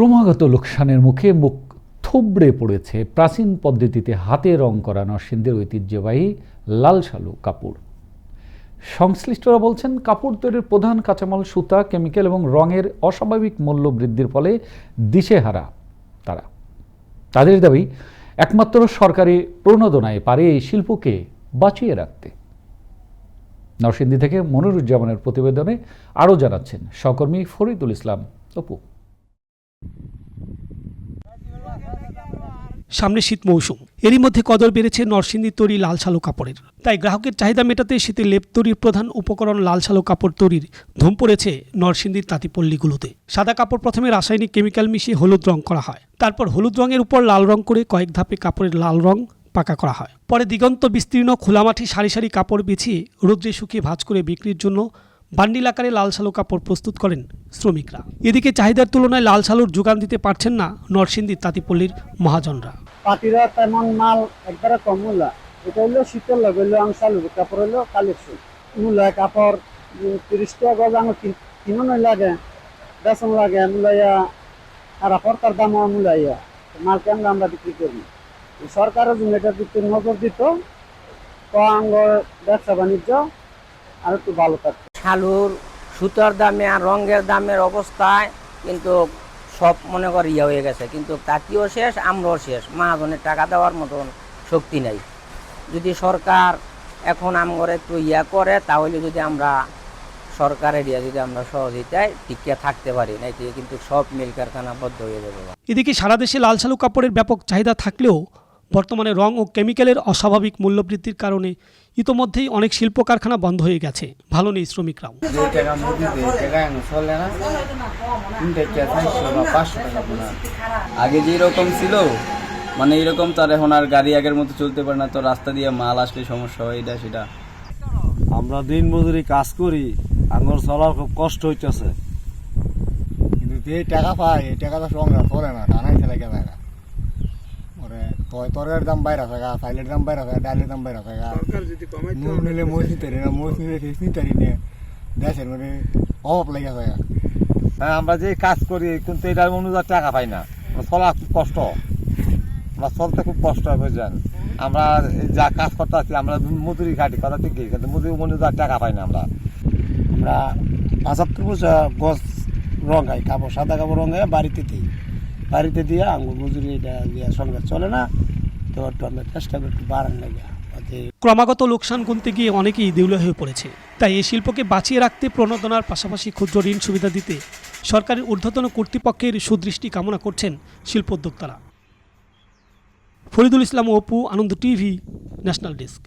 ক্রমাগত লোকসানের মুখে মুখ থুবড়ে পড়েছে প্রাচীন পদ্ধতিতে হাতে রং করা নরসিংদের ঐতিহ্যবাহী লাল শালু কাপড়। সংশ্লিষ্টরা বলছেন, কাপড় তৈরির প্রধান কাঁচামাল সুতা, কেমিক্যাল এবং রঙের অস্বাভাবিক মূল্য বৃদ্ধির ফলে দিশেহারা তারা। তাদের দাবি, একমাত্র সরকারি প্রণোদনায় পারে এই শিল্পকে বাঁচিয়ে রাখতে। নরসিংদী থেকে মনিরুজ্জামানের প্রতিবেদনে আরও জানাচ্ছেন সহকর্মী ফরিদুল ইসলাম অপু। সামনে শীত মৌসুম। এরই মধ্যে কদর বেড়েছে নরসিংদীর তৈরি লাল শালু কাপড়ের। তাই গ্রাহকের চাহিদা মেটাতে শীতের লেপ তৈরির প্রধান উপকরণ লাল শালু কাপড় তৈরির ধুম পড়েছে নরসিংদীর তাঁতিপল্লিগুলোতে। সাদা কাপড় প্রথমে রাসায়নিক কেমিক্যাল মিশিয়ে হলুদ রং করা হয়। তারপর হলুদ রঙের উপর লাল রং করে কয়েক ধাপে কাপড়ের লাল রং পাকা করা হয়। পরে দিগন্ত বিস্তীর্ণ খোলামাঠি সারি সারি কাপড় বিছিয়ে রোদ্রে শুকিয়ে ভাঁজ করে বিক্রির জন্য বান্ডিল আকারে লাল শালু কাপড় প্রস্তুত করেন শ্রমিকরা। এদিকে চাহিদার তুলনায় লাল শালুর যোগান দিতে পারছেন না নরসিংদীর তাঁতিপল্লির মহাজনরা। পাটিরা তেমন মাল একবারে কম মূল্য এটা হলো শীতের লগে হইল আংশালু কাপড় হইল কালেকশন মূল্য কাপড় তিরিশ টাকা গজ আমার কিনো নই লাগে বেসন লাগে, মূলাইয়া, আর পরকার দাম মূলাইয়া। মাল কেমন আমরা বিক্রি করি? সরকারের জন্য এটার দিকে নজর দিত, তো আঙ্গ ব্যবসা বাণিজ্য আর একটু ভালো থাকতো। শালুর, সুতার দামে আর রঙের দামের অবস্থায় কিন্তু সব মনে কর ইয়ে হয়ে গেছে, কিন্তু তাকেও শেষ, আমরাও শেষ। মহাজনের টাকা দেওয়ার মতন শক্তি নাই। যদি সরকার এখন আমগরে একটু ইয়া করে, তাহলে যদি আমরা সরকারের ইয়ে যদি আমরা সহযোগিতায় টিকিয়ে থাকতে পারি নাকি কিন্তু সব মিল কারখানা বদ্ধ হয়ে যাবে। এদিকে সারা দেশে লাল শালু কাপড়ের ব্যাপক চাহিদা থাকলেও বর্তমানে রং ও কেমিক্যালের অস্বাভাবিক মূল্যবৃদ্ধির কারণে ইতোমধ্যেই অনেক শিল্প কারখানা বন্ধ হয়ে গেছে। ভালো নেই শ্রমিকরাও। করে আগে যে রকম ছিল মানে এরকম তার এখন আর গাড়ি আগের মতো চলতে পারে না তো রাস্তা দিয়ে মাল আসলে সমস্যা হয় এটা সেটা। আমরা দিন মজুরি কাজ করি আমার চলার খুব কষ্ট হইতেছে। কিন্তু যে টাকা পায় এই টাকাটা সংসার চলে না টানাই ছেলে কে টাকা ওরে দাম বাইরে থাকা ফাইলের দাম বাইরে থাকা ডালের দাম বাইরে থাকা নুন নিলে মরিচ নিতে পারি না মরিচ নিলে ফিস নিতে পারি না দেশের মানে অভাব লেগে থাকা হ্যাঁ আমরা যে কাজ করি কিন্তু এটার অনুযায়ী টাকা পাই না। চলা খুব কষ্ট। আমরা চলতে খুব কষ্ট হয় বুঝছেন আমরা যা কাজ করতে আছি আমরা মজুরি খাটি কথা ঠিকই কিন্তু মজুরি অনুযায়ী টাকা পাই না আমরা। আমরা পঁচাত্তর বছর গছ রঙাই কাপড় সাদা কাপড় রঙাই বাড়িতে দিই। বাড়িতে দিয়ে আঙ্গুর মজুরি এটা দিয়ে চলে না, তো একটু আমরা চেষ্টা করি একটু বাড়ান লাগে ক্রমাগত লোকসান গুনতে গিয়ে অনেকেই দেউলে হয়ে পড়েছে। তাই এই শিল্পকে বাঁচিয়ে রাখতে প্রণোদনার পাশাপাশি ক্ষুদ্র ঋণ সুবিধা দিতে সরকারের ঊর্ধ্বতন কর্তৃপক্ষের সুদৃষ্টি কামনা করছেন শিল্পোদ্যোক্তারা। Faridul Islam Apu, Ananda TV, national desk.